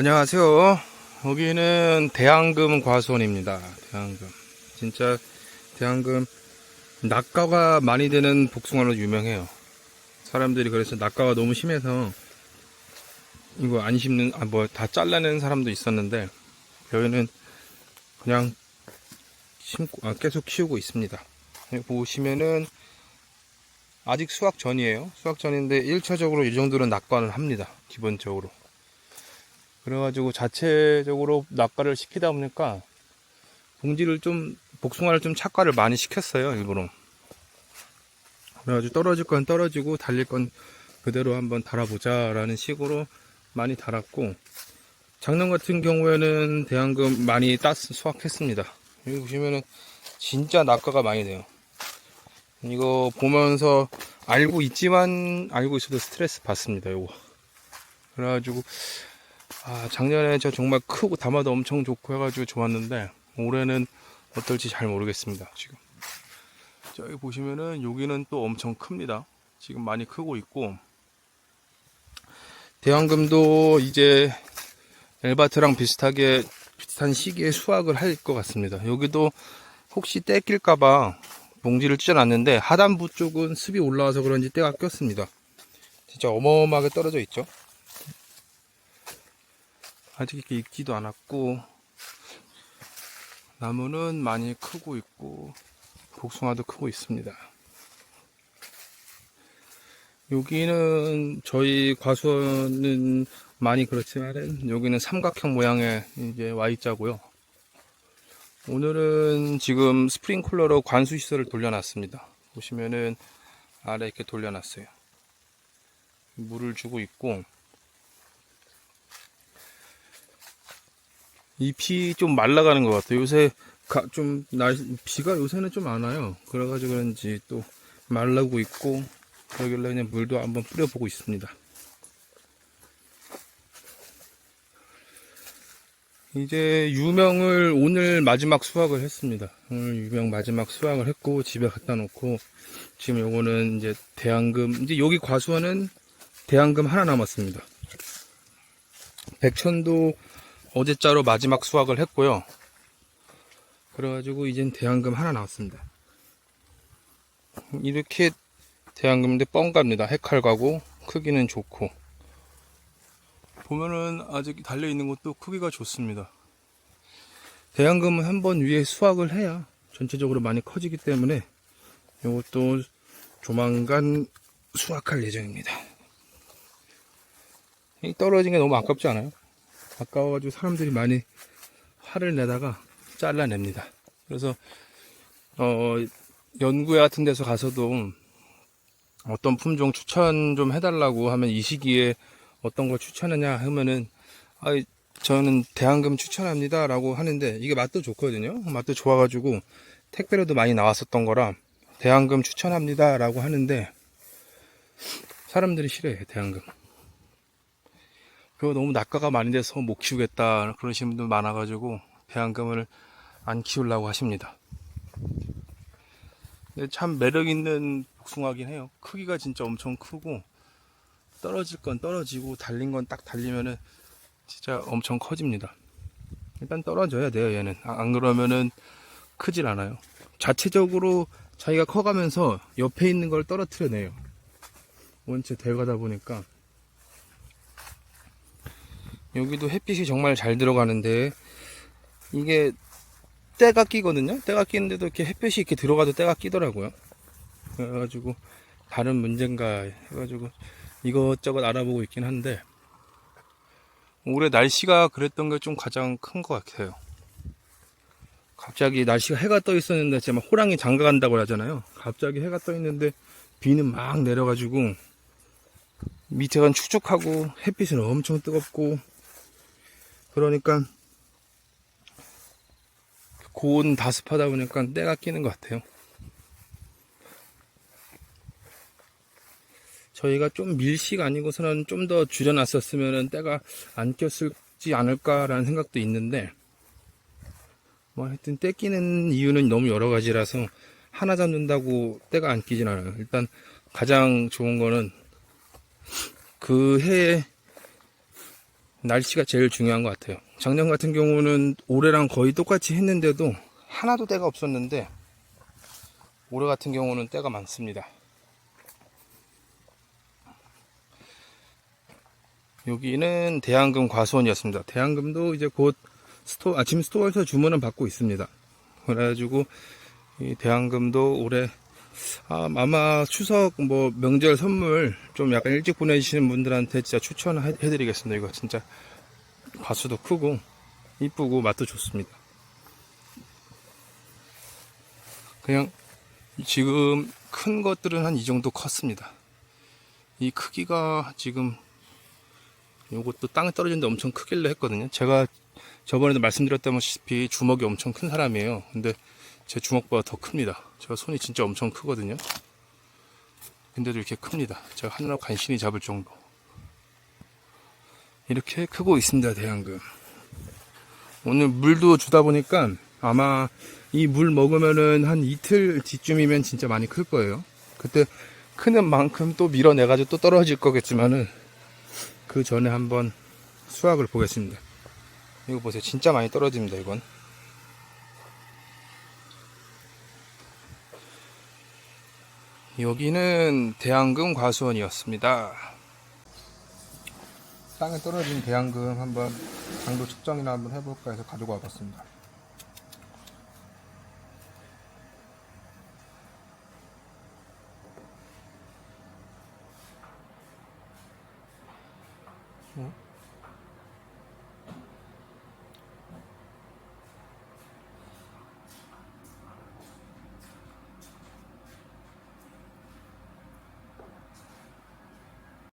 안녕하세요. 여기는 대한금 과수원입니다. 대한금. 진짜 대한금 낙가가 많이 되는 복숭아로 유명해요. 사람들이 그래서 낙가가 너무 심해서 이거 안 심는 아 뭐 다 잘라내는 사람도 있었는데 여기는 그냥 심고 아, 계속 키우고 있습니다. 보시면은 아직 수확 전이에요. 수확 전인데 1차적으로 이 정도는 낙관을 합니다. 기본적으로. 그래가지고 자체적으로 낙과를 시키다 보니까 봉지를 좀 복숭아를 좀 착과를 많이 시켰어요 일부러. 그래가지고 떨어질 건 떨어지고 달릴 건 그대로 한번 달아보자 라는 식으로 많이 달았고 작년 같은 경우에는 대한금 많이 따 수확했습니다. 여기 보시면은 진짜 낙과가 많이 돼요. 이거 보면서 알고 있지만 알고 있어도 스트레스 받습니다 요거. 그래가지고 아, 작년에 저 정말 크고 담아도 엄청 좋고 해가지고 좋았는데 올해는 어떨지 잘 모르겠습니다. 지금 저기 보시면은 여기는 또 엄청 큽니다. 지금 많이 크고 있고 대왕금도 이제 엘바트랑 비슷하게 비슷한 시기에 수확을 할 것 같습니다. 여기도 혹시 때 낄까봐 봉지를 찢어놨는데 하단부 쪽은 습이 올라와서 그런지 때가 꼈습니다. 진짜 어마어마하게 떨어져 있죠. 아직 이렇게 익지도 않았고 나무는 많이 크고 있고 복숭아도 크고 있습니다. 여기는 저희 과수원은 많이 그렇지만 여기는 삼각형 모양의 이제 Y자고요. 오늘은 지금 스프링쿨러로 관수 시설을 돌려놨습니다. 보시면은 아래 이렇게 돌려놨어요. 물을 주고 있고 잎이 좀 말라가는 것 같아요. 요새 가- 좀 날, 비가 요새는 좀 안 와요. 그래가지고 그런지 또 말라고 있고, 그러길래 그냥 물도 한번 뿌려보고 있습니다. 이제 유명을 오늘 마지막 수확을 했습니다. 오늘 유명 마지막 수확을 했고, 집에 갖다 놓고, 지금 요거는 이제 대한금, 이제 여기 과수원은 대한금 하나 남았습니다. 백천도 어제자로 마지막 수확을 했고요. 그래가지고 이젠 대한금 하나 나왔습니다. 이렇게 대한금인데 뻥갑니다. 해칼가고 크기는 좋고 보면은 아직 달려 있는 것도 크기가 좋습니다. 대한금은 한 번 위에 수확을 해야 전체적으로 많이 커지기 때문에 이것도 조만간 수확할 예정입니다. 이 떨어진 게 너무 아깝지 않아요? 아까워가지고 사람들이 많이 화를 내다가 잘라냅니다. 그래서 어, 연구회 같은 데서 가서도 어떤 품종 추천 좀 해달라고 하면 이 시기에 어떤 걸 추천하냐 하면은 아 저는 대한금 추천합니다라고 하는데 이게 맛도 좋거든요. 맛도 좋아가지고 택배로도 많이 나왔었던 거라 대한금 추천합니다라고 하는데 사람들이 싫어해 대한금. 그거 너무 낙가가 많이 돼서 못 키우겠다 그러시는 분들 많아가지고 대한금을 안 키우려고 하십니다. 참 매력 있는 복숭아긴 해요. 크기가 진짜 엄청 크고 떨어질 건 떨어지고 달린 건 딱 달리면은 진짜 엄청 커집니다. 일단 떨어져야 돼요 얘는 아, 안 그러면은 크질 않아요. 자체적으로 자기가 커가면서 옆에 있는 걸 떨어뜨려내요. 원체 대가다 보니까 여기도 햇빛이 정말 잘 들어가는데 이게 때가 끼거든요. 때가 끼는데도 이렇게 햇빛이 이렇게 들어가도 때가 끼더라고요. 그래가지고 다른 문제인가 해가지고 이것저것 알아보고 있긴 한데 올해 날씨가 그랬던 게 좀 가장 큰 것 같아요. 갑자기 날씨가 해가 떠 있었는데 제가 막 호랑이 장가 간다고 하잖아요. 갑자기 해가 떠 있는데 비는 막 내려가지고 밑에가 축축하고 햇빛은 엄청 뜨겁고 그러니까 고온 다습하다 보니까 때가 끼는 것 같아요. 저희가 좀 밀식 아니고서는 좀 더 줄여놨었으면 때가 안 꼈을지 않을까라는 생각도 있는데 뭐 하여튼 때 끼는 이유는 너무 여러 가지라서 하나 잡는다고 때가 안 끼진 않아요. 일단 가장 좋은 거는 그 해에 날씨가 제일 중요한 것 같아요. 작년 같은 경우는 올해랑 거의 똑같이 했는데도 하나도 때가 없었는데 올해 같은 경우는 때가 많습니다. 여기는 대한금 과수원이었습니다. 대한금도 이제 곧 스토 아침 스토어에서 주문은 받고 있습니다. 그래가지고 이 대한금도 올해 아, 아마 추석 뭐 명절 선물 좀 약간 일찍 보내주시는 분들한테 진짜 추천해드리겠습니다. 이거 진짜 가수도 크고 이쁘고 맛도 좋습니다. 그냥 지금 큰 것들은 한 이 정도 컸습니다. 이 크기가 지금 요것도 땅에 떨어지는데 엄청 크길래 했거든요. 제가 저번에도 말씀드렸다시피 주먹이 엄청 큰 사람이에요. 근데 제 주먹보다 더 큽니다. 제가 손이 진짜 엄청 크거든요. 근데도 이렇게 큽니다. 제가 하느라 간신히 잡을 정도. 이렇게 크고 있습니다, 대한금. 오늘 물도 주다 보니까 아마 이 물 먹으면은 한 이틀 뒤쯤이면 진짜 많이 클 거예요. 그때 크는 만큼 또 밀어내가지고 또 떨어질 거겠지만은 그 전에 한번 수확을 보겠습니다. 이거 보세요. 진짜 많이 떨어집니다, 이건. 여기는 대한금 과수원이었습니다. 땅에 떨어진 대한금 한번 강도 측정이나 한번 해볼까 해서 가지고 와봤습니다. 어?